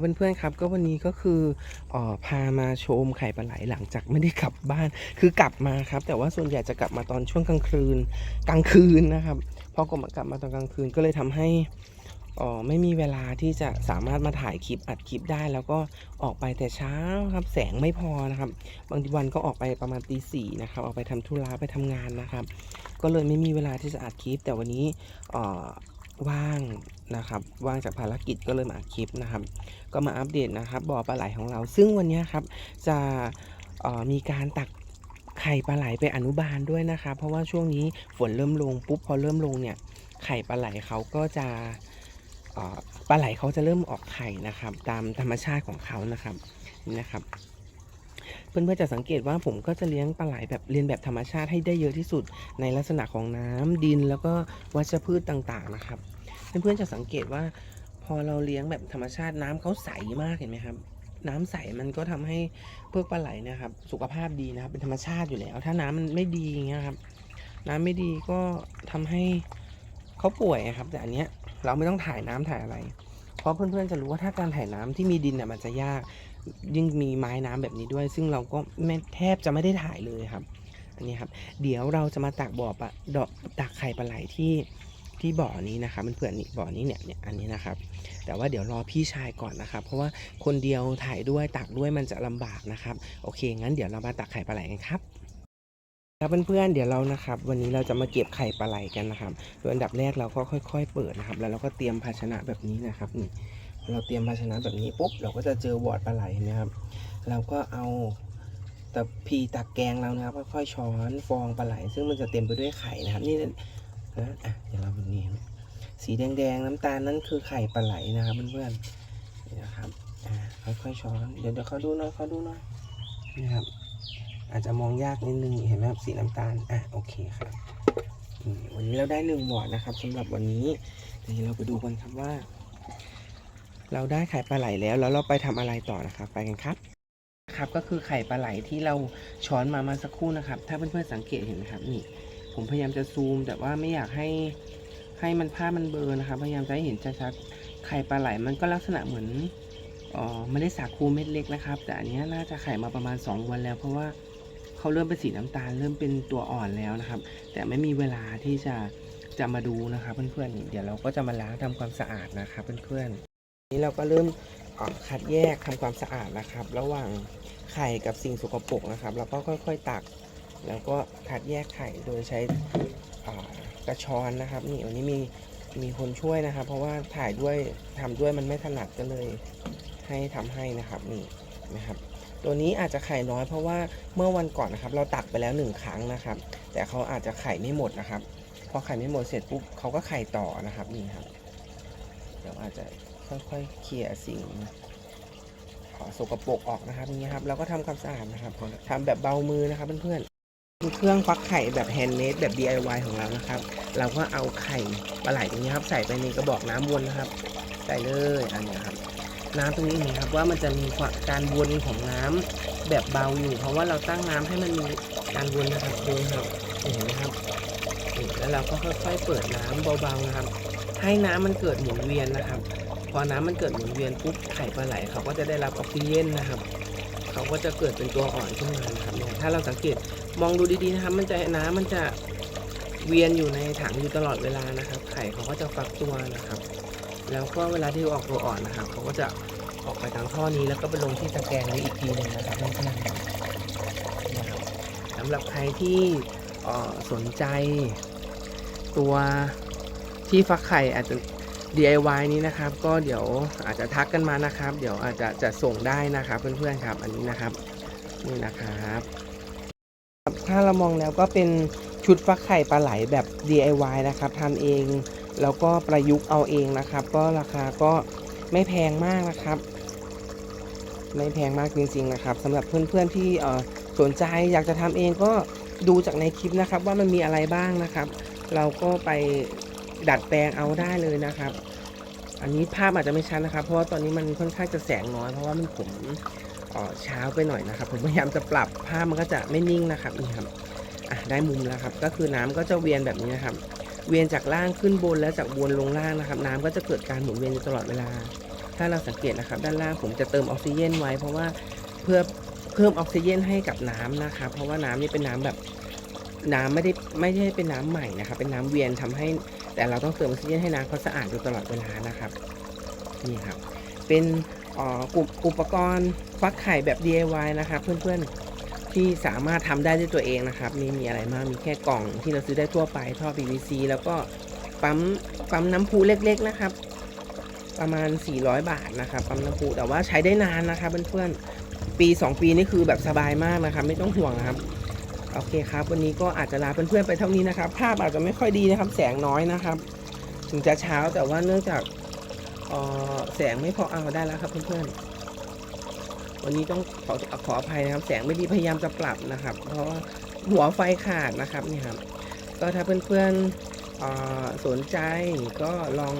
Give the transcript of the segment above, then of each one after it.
เพื่อนๆครับก็วันนี้ก็คืออ่อพามาชมไข่ปลาไหลหลังจากไม่ได้กลับบ้าน คือกลับมาครับ แต่ว่าส่วนใหญ่จะกลับมาตอนช่วงกลางคืนกลางคืนนะครับพอกลับมากลับมาตอนกลางคืนก็เลยทำให้อ่อไม่มีเวลาที่จะสามารถมาถ่ายคลิปอัดคลิปได้ แล้วก็ออกไปแต่เช้าครับ แสงไม่พอนะครับ บางวันก็ออกไปประมาณตีสี่นะครับออกไปทำธุระไปทำงานนะครับ ก็เลยไม่มีเวลาที่จะอัดคลิป แต่วันนี้อ่อ ว่างนะครับว่างจากภารกิจก็เลยมาอัดคลิปนะครับ ก็มาอัปเดตนะครับบ่อปลาไหลของเรา ซึ่งวันนี้ครับจะมีการตักไข่ปลาไหลไปอนุบาลด้วยนะครับ เพราะว่าช่วงนี้ฝนเริ่มลงปุ๊บพอเริ่มลงเนี่ยไข่ปลาไหลเขาก็จะปลาไหลเขาจะเริ่มออกไข่นะครับ ตามธรรมชาติของเขานะครับนี่นะครับเพื่อนๆจะสังเกตว่าผมก็จะเลี้ยงปลาไหลแบบเรียนแบบธรรมชาติให้ได้เยอะที่สุด ในลักษณะของน้ำดินแล้วก็วัชพืชต่างๆนะครับ เพื่อนๆจะสังเกตว่า พอเราเลี้ยงแบบธรรมชาติน้ำเขาใสมากเห็นไหมครับ น้ำใสมันก็ทำให้พวกปลาไหลนะครับ สุขภาพดีนะครับเป็นธรรมชาติอยู่แล้ว ถ้าน้ำมันไม่ดีอย่างเงี้ยครับ น้ำไม่ดีก็ทำให้เขาป่วยอะครับ แต่อันเนี้ยเราไม่ต้องถ่ายน้ำถ่ายอะไร เพราะเพื่อนๆจะรู้ว่าถ้าการถ่ายน้ำที่มีดินเนี่ยมันจะยาก ยิ่งมีไม้น้ำแบบนี้ด้วย ซึ่งเราก็ไม่แทบจะไม่ได้ถ่ายเลยครับ อันนี้ครับ เดี๋ยวเราจะมาตักบ่อปลาดอกตักไข่ปลาไหลที่ ที่บ่อนี้นะครับเพื่อนๆนี่บ่อนี้เนี่ยเนี่ยอันนี้นะครับ แต่ว่าเดี๋ยวรอพี่ชายก่อนนะครับ เพราะว่าคนเดียวถ่ายด้วยตักด้วยมันจะลำบากนะครับ โอเค งั้นเดี๋ยวเรามาตักไข่ปลาไหลกันครับครับเพื่อนๆเดี๋ยวเรานะครับ วันนี้เราจะมาเก็บไข่ปลาไหลกันนะครับโดยอันดับแรกเราก็ค่อย ๆ เปิดนะครับ แล้วเราก็เตรียมภาชนะแบบนี้นะครับนี่เราเตรียมภาชนะแบบนี้ปุ๊บเราก็จะเจอวอร์ดปลาไหลนะครับ เราก็เอาตะพีตักแกงเรานะครับค่อยๆช้อนฟองปลาไหล ซึ่งมันจะเต็มไปด้วยไข่นะครับ นี่ นะอะเดี๋ยวเราดูนี่สีแดงๆ น้ำตาลนั่นคือไข่ปลาไหลนะครับเพื่อนๆนี่นะครับอ่าค่อยๆช้อนเดี๋ยวเดี๋ยวเขาดูหน่อยเขาดูหน่อยนะครับ อาจจะมองยากนิดนึงเห็นไหมครับสีน้ำตาลอะโอเคครับนี่วันนี้เราได้หนึ่งหมวดนะครับสำหรับวันนี้เดี๋ยวเราไปดูกันครับว่า เราได้ไข่ปลาไหลแล้วแล้วเราไปทำอะไรต่อนะครับ ไปกันครับครับก็คือไข่ปลาไหลที่เราช้อนมาเมาสักครู่นะครับ ถ้าเพื่อนๆสังเกตเห็นไหมครับนี่ ผมพยายามจะซูม แต่ว่าไม่อยากให้ให้มันภาพมันเบลอนะครับ พยายามจะให้เห็นชัดๆไข่ปลาไหลมันก็ลักษณะเหมือนอ๋อไม่ได้สาคูเม็ดเล็กนะครับ แต่อันนี้น่าจะไข่มาประมาณ 2 วันแล้ว เพราะว่าเขาเริ่มเป็นสีน้ำตาล เริ่มเป็นตัวอ่อนแล้วนะครับ แต่ไม่มีเวลาที่จะจะมาดูนะครับ เพื่อนๆเดี๋ยวเราก็จะมาล้างทำความสะอาดนะครับเพื่อนๆนี้เราก็เริ่มคัดแยกทำความสะอาดนะครับ ระหว่างไข่กับสิ่งสกปรกนะครับ แล้วก็ค่อย ๆ ตัก แล้วก็คัดแยกไข่โดยใช้กระชอนนะครับนี่วันนี้มีมีคนช่วยนะครับ เพราะว่าถ่ายด้วยทำด้วยมันไม่ถนัดก็เลยให้ทำให้นะครับนี่นะครับ ตัวนี้อาจจะไข่น้อยเพราะว่าเมื่อวันก่อนนะครับ เราตักไปแล้วหนึ่งครั้งนะครับ แต่เขาอาจจะไข่ไม่หมดนะครับพอไข่ไม่หมดเสร็จปุ๊บเขาก็ไข่ต่อนะครับนี่ครับเดี๋ยวอาจจะค่อยๆเคลียร์สิ่งเอ่อสกปรกออกนะครับนี่ครับเราก็ทำความสะอาดนะครับทำแบบเบามือนะครับเพื่อนๆ เครื่องฟักไข่แบบแฮนด์เมดแบบ DIY ของเรานะครับ เราก็เอาไข่ปลาไหลตรงนี้ครับ ใส่ไปในกระบอกน้ำวนนะครับ ใส่เลยอันนี้ครับ น้ำตรงนี้เห็นไหมครับว่ามันจะมีการวนของน้ำแบบเบาอยู่ เพราะว่าเราตั้งน้ำให้มันมีการวนนะครับดูครับเห็นไหมครับแล้วเราก็ค่อยๆเปิดน้ำเบาๆนะครับ ให้น้ำมันเกิดหมุนเวียนนะครับ พอน้ำมันเกิดหมุนเวียนปุ๊บไข่ปลาไหลเขาก็จะได้รับออกซิเจนนะครับ เขาก็จะเกิดเป็นตัวอ่อนขึ้นมานะครับเนี่ยถ้าเราสังเกตมองดูดีๆนะครับ มันจะน้ำมันจะเวียนอยู่ในถังอยู่ตลอดเวลานะครับ ไข่เขาก็จะฟักตัวนะครับ แล้วก็เวลาที่ออกตัวอ่อนนะครับเขาก็จะออกไปทางท่อนี้แล้วก็ไปลงที่ตะแกรงนี้อีกทีหนึงนะครับเพื่อนๆนะครับสำหรับใครที่สนใจตัวที่ฟักไข่อาจจะ DIY นี้นะครับก็เดี๋ยวอาจจะทักกันมานะครับ เดี๋ยวอาจจะจะส่งได้นะครับเพื่อนๆครับ อันนี้นะครับนี่นะครับถ้าเรามองแล้วก็เป็นชุดฟักไข่ปลาไหลแบบ DIY นะครับทำเอง แล้วก็ประยุกต์เอาเองนะครับ ก็ราคาก็ไม่แพงมากนะครับ ไม่แพงมากจริงๆนะครับสำหรับเพื่อนๆที่สนใจอยากจะทำเองก็ดูจากในคลิปนะครับ ว่ามันมีอะไรบ้างนะครับ เราก็ไป ดัดแปลงเอาได้เลยนะครับ อันนี้ภาพอาจจะไม่ชัดนะครับ เพราะว่าตอนนี้มันค่อนข้างจะแสงน้อย เพราะว่ามันผมเอ่อเช้าไปหน่อยนะครับ ผมพยายามจะปรับภาพมันก็จะไม่นิ่งนะครับนี่ครับอะได้มุมแล้วครับ ก็คือน้ำก็จะเวียนแบบนี้นะครับ เวียนจากล่างขึ้นบนแล้วจากบนลงล่างนะครับ น้ำก็จะเกิดการหมุนเวียนอยู่ตลอดเวลา ถ้าเราสังเกตนะครับ ด้านล่างผมจะเติมออกซิเจนไว้ เพราะว่าเพื่อเพิ่มออกซิเจนให้กับน้ำนะครับ เพราะว่าน้ำนี่เป็นน้ำแบบน้ำไม่ได้ไม่ได้เป็นน้ำใหม่นะครับ เป็นน้ำเวียนทำให้ แต่เราต้องเติมออกซิเจนให้น้ำเขาสะอาดอยู่ตลอดเวลานะครับ นี่ครับ เป็นอ่อกลุ่มอุปกรณ์ฟักไข่แบบ DIY นะครับเพื่อนๆที่สามารถทำได้ด้วยตัวเองนะครับมีมีอะไรมากมีแค่กล่องที่เราซื้อได้ทั่วไปท่อ PVC แล้วก็ปั๊มปั๊มน้ำพุเล็ก ๆนะครับประมาณ 400 บาทนะครับปั๊มน้ำพุแต่ว่าใช้ได้นานนะครับเพื่อนๆปี 2 ปีนี่คือแบบสบายมากนะครับ ไม่ต้องห่วงนะครับ โอเคครับ วันนี้ก็อาจจะลาเพื่อนๆไปเท่านี้นะครับ ภาพอาจจะไม่ค่อยดีนะครับ แสงน้อยนะครับ ถึงจะเช้าแต่ว่าเนื่องจากออแสงไม่พอเอาได้แล้วครับเพื่อนๆ วันนี้ต้องขอขออภัยนะครับ แสงไม่ดีพยายามจะปรับนะครับ เพราะว่าหัวไฟขาดนะครับนี่ครับ ก็ถ้าเพื่อนๆสนใจก็ลอง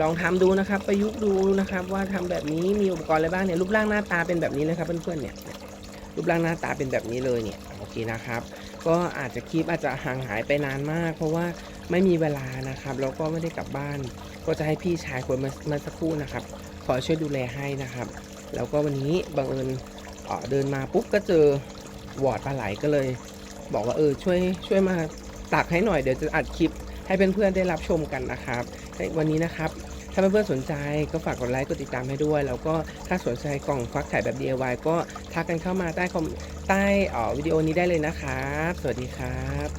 ลองทำดูนะครับ ประยุกต์ดูนะครับ ว่าทำแบบนี้มีอุปกรณ์อะไรบ้างเนี่ยรูปร่างหน้าตาเป็นแบบนี้เลยครับเพื่อนๆเนี่ย รูปร่างหน้าตาเป็นแบบนี้เลยเนี่ยโอเคนะครับ ก็อาจจะคลิปอาจจะห่างหายไปนานมาก เพราะว่าไม่มีเวลานะครับแล้วก็ไม่ได้กลับบ้าน ก็จะให้พี่ชายคนมาสักครู่นะครับคอยช่วยดูแลให้นะครับ แล้วก็วันนี้บังเอิญเดินมาปุ๊บก็เจอวอร์ดปลาไหลก็เลย บอกว่าเออช่วยช่วยมาตักให้หน่อยเดี๋ยวจะอัดคลิปให้เพื่อนๆได้รับชมกันนะครับวันนี้นะครับ ถ้าเพื่อนๆสนใจก็ฝากกดไลค์กดติดตามให้ด้วย แล้วก็ถ้าสนใจกล่องฟักไข่แบบ DIY ก็ทักกันเข้ามาใต้คอมใต้อ๋อวิดีโอนี้ได้เลยนะครับ สวัสดีครับ